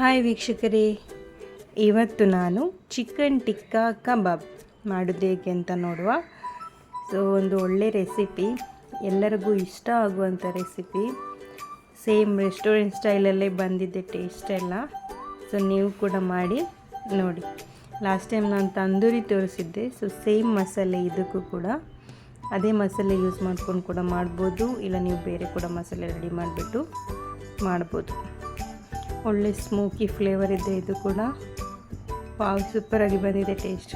Hi ವೀಕ್ಷಕರೇ. ಇವತ್ತು ನಾನು ಚಿಕನ್ ಟಿಕ್ಕಾ ಕಬಾಬ್ ಮಾಡೋದು ಹೇಗೆ ಅಂತ ನೋಡುವ. ಸೊ ಒಂದು ಒಳ್ಳೆ ರೆಸಿಪಿ ಎಲ್ಲರಿಗೂ ಇಷ್ಟ ಆಗುವಂಥ ರೆಸಿಪಿ ಸೇಮ್ ರೆಸ್ಟೋರೆಂಟ್ ಸ್ಟೈಲಲ್ಲೇ ಬಂದಿದ್ದೆ ಟೇಸ್ಟ್ ಎಲ್ಲ. ಸೊ ನೀವು ಕೂಡ ಮಾಡಿ, ನೋಡಿ. ಲಾಸ್ಟ್ ಟೈಮ್ ನಾನು ತಂದೂರಿ ತೋರಿಸಿದ್ದೆ ಸೊ ಸೇಮ್ ಮಸಾಲೆ ಇದಕ್ಕೂ ಕೂಡ. ಅದೇ ಮಸಾಲೆ ಯೂಸ್ ಮಾಡ್ಕೊಂಡು ಕೂಡ ಮಾಡ್ಬೋದು. ಇಲ್ಲ, ನೀವು ಬೇರೆ ಕೂಡ ಮಸಾಲೆ ರೆಡಿ ಮಾಡಿಬಿಟ್ಟು ಮಾಡ್ಬೋದು. ಒಳ್ಳೆ ಸ್ಮೋಕಿ ಫ್ಲೇವರ್ ಇದೆ, ಇದು ಕೂಡ. ವಾವ್ ಸೂಪರಾಗಿ ಬಂದಿದೆ ಟೇಸ್ಟ್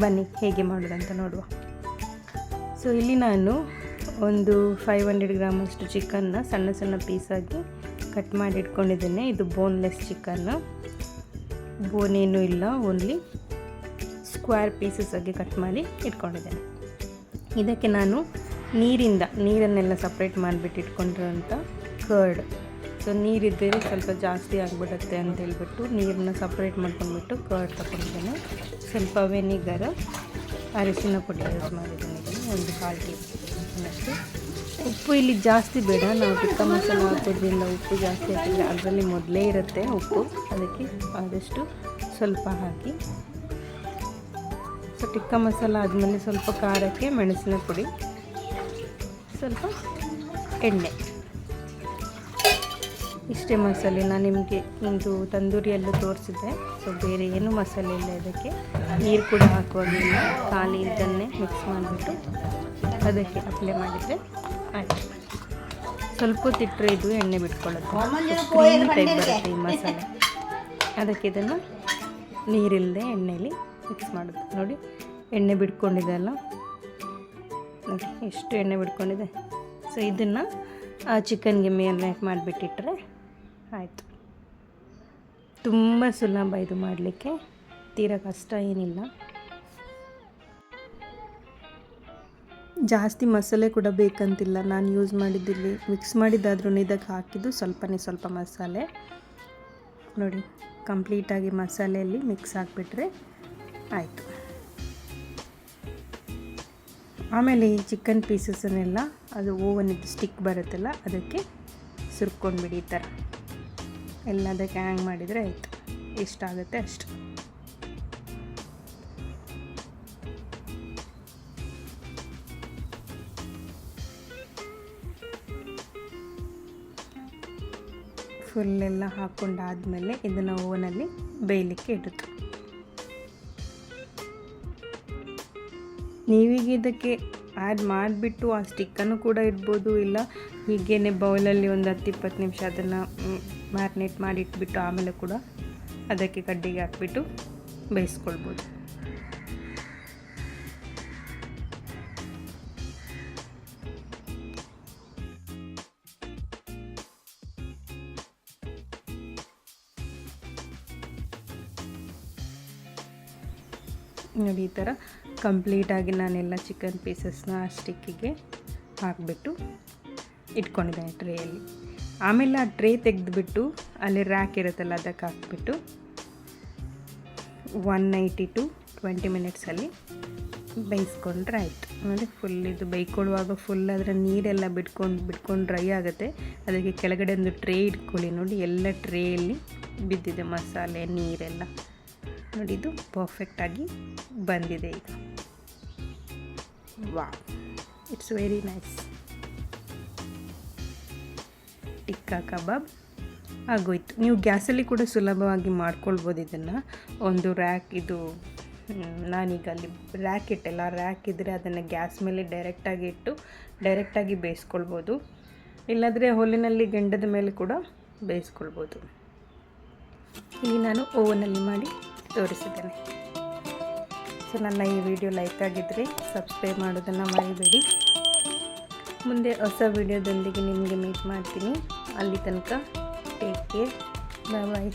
ಬನ್ನಿ, ಹೇಗೆ ಮಾಡೋದಂತ ನೋಡುವ. ಸೊ ಇಲ್ಲಿ ನಾನು ಒಂದು ಫೈವ್ ಹಂಡ್ರೆಡ್ ಗ್ರಾಮಷ್ಟು ಚಿಕನ್ನ ಸಣ್ಣ ಸಣ್ಣ ಪೀಸಾಗಿ ಕಟ್ ಮಾಡಿ ಇಟ್ಕೊಂಡಿದ್ದೇನೆ. ಇದು ಬೋನ್ಲೆಸ್ ಚಿಕನ್ನು ಬೋನ್ ಏನೂ ಇಲ್ಲ ಓನ್ಲಿ ಸ್ಕ್ವೇರ್ ಪೀಸಸ್ ಆಗಿ ಕಟ್ ಮಾಡಿ ಇಟ್ಕೊಂಡಿದ್ದೇನೆ. ಇದಕ್ಕೆ ನಾನು ನೀರಿಂದ, ನೀರನ್ನೆಲ್ಲ ಸಪ್ರೇಟ್ ಮಾಡಿಬಿಟ್ಟು ಇಟ್ಕೊಂಡಿರೋಂಥ ಕರ್ಡ್ ಸೊ, ನೀರಿದ್ದರೆ ಸ್ವಲ್ಪ ಜಾಸ್ತಿ ಆಗಿಬಿಡುತ್ತೆ ಅಂತ ಹೇಳ್ಬಿಟ್ಟು ನೀರನ್ನ ಸಪ್ರೇಟ್ ಮಾಡ್ಕೊಂಡ್ಬಿಟ್ಟು ಕರ್ಡ್ ತಗೊಂಡಿದ್ದೇನೆ ಸ್ವಲ್ಪ ವೆನಿಗರ್ ಅರಿಶಿನ ಪುಡಿ ಯೂಸ್ ಮಾಡಿದ್ದೀನಿ ಒಂದು ಕಾಲು ಟೀ ಸ್ಪೂನಷ್ಟು ಉಪ್ಪು ಇಲ್ಲಿ ಜಾಸ್ತಿ ಬೇಡ, ನಾವು ಟಿಕ್ಕ ಮಸಾಲ ಹಾಕೋದ್ರಿಂದ ಉಪ್ಪು ಜಾಸ್ತಿ ಹಾಕಿದ್ರೆ ಅದರಲ್ಲಿ ಮೊದಲೇ ಇರುತ್ತೆ ಉಪ್ಪು. ಅದಕ್ಕೆ ಆದಷ್ಟು ಸ್ವಲ್ಪ ಹಾಕಿ. ಸೊ ಟಿಕ್ಕ ಮಸಾಲ ಆದಮೇಲೆ ಸ್ವಲ್ಪ ಖಾರಕ್ಕೆ ಮೆಣಸಿನ ಪುಡಿ, ಸ್ವಲ್ಪ ಎಣ್ಣೆ. ಇಷ್ಟೇ ಮಸಾಲೆ ನಾನು ನಿಮಗೆ ಒಂದು ತಂದೂರಿಯಲ್ಲೂ ತೋರಿಸಿದ್ದೆ. ಸೊ ಬೇರೆ ಏನು ಮಸಾಲೆ ಇಲ್ಲ ಇದಕ್ಕೆ. ನೀರು ಕೂಡ ಹಾಕುವಾಗಿಲ್ಲ ಖಾಲಿ ಇದನ್ನೇ ಮಿಕ್ಸ್ ಮಾಡಿಬಿಟ್ಟು ಅದಕ್ಕೆ ಅಪ್ಲೈ ಮಾಡಿದರೆ ಆಯಿತು. ಸ್ವಲ್ಪ ತಿಟ್ಟರೆ ಇದು ಎಣ್ಣೆ ಬಿಟ್ಕೊಳ್ಳುತ್ತೆ ಬರುತ್ತೆ ಈ ಮಸಾಲೆ. ಅದಕ್ಕೆ ಇದನ್ನು ನೀರಿಲ್ಲದೆ ಎಣ್ಣೆಯಲ್ಲಿ ಮಿಕ್ಸ್ ಮಾಡೋದು. ನೋಡಿ, ಎಣ್ಣೆ ಬಿಟ್ಕೊಂಡಿದೆ ಅಲ್ಲ? ನೋಡಿ, ಎಷ್ಟು ಎಣ್ಣೆ ಬಿಟ್ಕೊಂಡಿದೆ. ಸೊ ಇದನ್ನು ಚಿಕನ್ಗೆ ಮೇಲೆ ಮಾಡಿಬಿಟ್ಟಿಟ್ರೆ ಆಯಿತು. ತುಂಬ ಸುಲಭ ಇದು ಮಾಡಲಿಕ್ಕೆ. ತೀರ ಕಷ್ಟ ಏನಿಲ್ಲ. ಜಾಸ್ತಿ ಮಸಾಲೆ ಕೂಡ ಬೇಕಂತಿಲ್ಲ. ನಾನು ಯೂಸ್ ಮಾಡಿದ್ದಿಲ್ಲಿ ಮಿಕ್ಸ್ ಮಾಡಿದ್ದಾದ್ರೂ ಇದಕ್ಕೆ ಹಾಕಿದ್ದು ಸ್ವಲ್ಪನೇ ಸ್ವಲ್ಪ ಮಸಾಲೆ. ನೋಡಿ ಕಂಪ್ಲೀಟಾಗಿ ಮಸಾಲೆಯಲ್ಲಿ ಮಿಕ್ಸ್ ಹಾಕಿಬಿಟ್ರೆ ಆಯಿತು. ಆಮೇಲೆ ಈ ಚಿಕನ್ ಪೀಸಸನ್ನೆಲ್ಲ ಅದು ಓವನಿದ್ದು ಸ್ಟಿಕ್ ಬರುತ್ತಲ್ಲ, ಅದಕ್ಕೆ ಸುರ್ಕೊಂಡ್ಬಿಡಿ ಈ ಥರ. ಎಲ್ಲದಕ್ಕೆ ಹ್ಯಾಂಗ್ ಮಾಡಿದರೆ ಆಯಿತು. ಎಷ್ಟಾಗುತ್ತೆ ಅಷ್ಟು. ಫುಲ್ಲೆಲ್ಲ ಹಾಕ್ಕೊಂಡಾದಮೇಲೆ ಇದನ್ನು ಓವನಲ್ಲಿ ಬೇಯಲಿಕ್ಕೆ ಇಡುತ್ತೆ ನೀವೀಗ ಇದಕ್ಕೆ ಆ್ಯಡ್ ಮಾಡಿಬಿಟ್ಟು ಆ ಸ್ಟಿಕ್ಕನ್ನು ಕೂಡ ಇಡ್ಬೋದು, ಇಲ್ಲ ಹೀಗೇನೆ ಬೌಲಲ್ಲಿ ಒಂದು ಹತ್ತು ಇಪ್ಪತ್ತು ನಿಮಿಷ ಅದನ್ನು ಮ್ಯಾರಿನೇಟ್ ಮಾಡಿ ಇಟ್ಬಿಟ್ಟು ಆಮೇಲೆ ಕೂಡ ಅದಕ್ಕೆ ಕಡ್ಡಿಗೆ ಹಾಕ್ಬಿಟ್ಟು ಬೇಯಿಸ್ಕೊಳ್ಬೋದು. ನೋಡಿ ಈ ಥರ ಕಂಪ್ಲೀಟಾಗಿ ನಾನೆಲ್ಲ ಚಿಕನ್ ಪೀಸಸ್ನ ಸ್ಟಿಕ್ಕಿಗೆ ಹಾಕಿಬಿಟ್ಟು ಇಟ್ಕೊಂಡಿದ್ದೇನೆ ಟ್ರೇಯಲ್ಲಿ. ಆಮೇಲೆ ಆ ಟ್ರೇ ತೆಗೆದುಬಿಟ್ಟು ಅಲ್ಲಿ ರ್ಯಾಕ್ ಇರುತ್ತಲ್ಲ ಅದಕ್ಕೆ ಹಾಕ್ಬಿಟ್ಟು ಒನ್ ನೈಂಟಿ ಟು ಟ್ವೆಂಟಿ ಮಿನಿಟ್ಸಲ್ಲಿ ಬೇಯಿಸ್ಕೊಂಡ್ರೆ ಆಯಿತು. ಅಂದರೆ ಫುಲ್ ಇದು ಬೇಯ್ಕೊಳ್ಳುವಾಗ ಫುಲ್ ಅದರ ನೀರೆಲ್ಲ ಬಿಟ್ಕೊಂಡು ಬಿಟ್ಕೊಂಡು ಡ್ರೈ ಆಗುತ್ತೆ. ಅದಕ್ಕೆ ಕೆಳಗಡೆ ಒಂದು ಟ್ರೇ ಇಟ್ಕೊಳ್ಳಿ ನೋಡಿ, ಎಲ್ಲ ಟ್ರೇಯಲ್ಲಿ ಬಿದ್ದಿದೆ ಮಸಾಲೆ, ನೀರೆಲ್ಲ. ನೋಡಿ, ಇದು ಪರ್ಫೆಕ್ಟಾಗಿ ಬಂದಿದೆ ಈಗ. ವಾ it's very nice tikka kebab ಆಗೋಯ್ತು. ನೀವು ಗ್ಯಾಸಲ್ಲಿ ಕೂಡ ಸುಲಭವಾಗಿ ಮಾಡ್ಕೊಳ್ಬೋದು ಇದನ್ನು. ಒಂದು ರ್ಯಾಕ್ ಇದು ನಾನೀಗ ಅಲ್ಲಿ ರ್ಯಾಕ್ ಇಟ್ಟೆಲ್ಲ ರ್ಯಾಕ್ ಇದ್ದರೆ ಅದನ್ನು ಗ್ಯಾಸ್ ಮೇಲೆ ಡೈರೆಕ್ಟಾಗಿ ಇಟ್ಟು ಡೈರೆಕ್ಟಾಗಿ ಬೇಯಿಸ್ಕೊಳ್ಬೋದು. ಇಲ್ಲಾಂದರೆ ಹೊಲಿನಲ್ಲಿ ಗಂಡದ ಮೇಲೆ ಕೂಡ ಬೇಯಿಸ್ಕೊಳ್ಬೋದು. ಇಲ್ಲಿ ನಾನು ಓವನಲ್ಲಿ ಮಾಡಿ ತೋರಿಸಿದ್ದೇನೆ. ಸೊ ನನ್ನ ಈ ವಿಡಿಯೋ ಲೈಕ್ ಆಗಿದ್ದರೆ ಸಬ್ಸ್ಕ್ರೈಬ್ ಮಾಡೋದನ್ನು ಮರಿಬೇಡಿ. ಮುಂದೆ ಹೊಸ ವಿಡಿಯೋದೊಂದಿಗೆ ನಿಮಗೆ ಮೀಟ್ ಮಾಡ್ತೀನಿ. ಅಲ್ಲಿ ತನಕ ಟೇಕ್ ಕೇರ್ ಬಾಯ್